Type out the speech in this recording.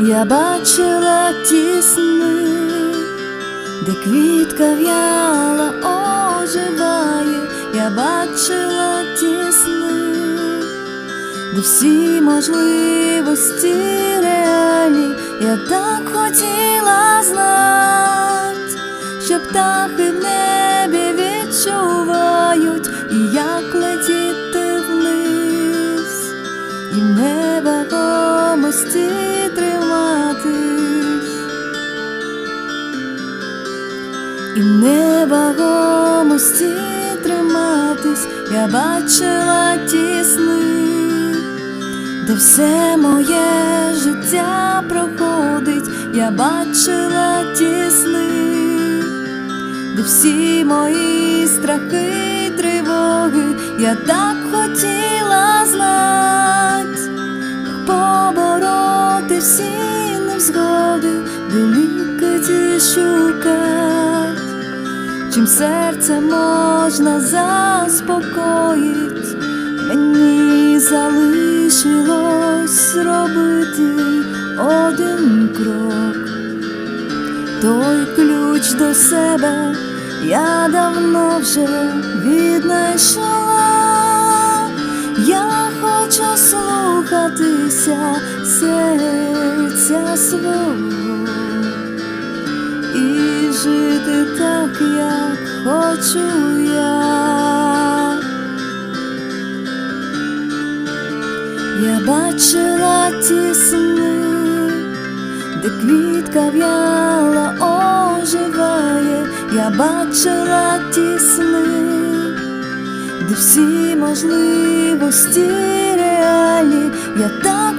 я бачила ті сни, де квітка в'яла оживає, я бачила ті сни, де всі можливості реальні, я так хотіла знать, що птахи в небі відчувають, і як летіти вниз, і в невагомості і невагомості триматись, я бачила ті сни, де все моє життя проходить, я бачила ті сни, де всі мої страхи, тривоги, я так хотіла знать, як побороти всі невзгоди, де лікоті шукать, чим серце можна заспокоїть, мені залишилось робити один крок. Той ключ до себе я давно вже віднайшла. Я хочу слухатися серця свого жити так, як хочу я. Я бачила ті сни, де квітка в'яла оживає, я бачила ті сни, де всі можливості реальні, я так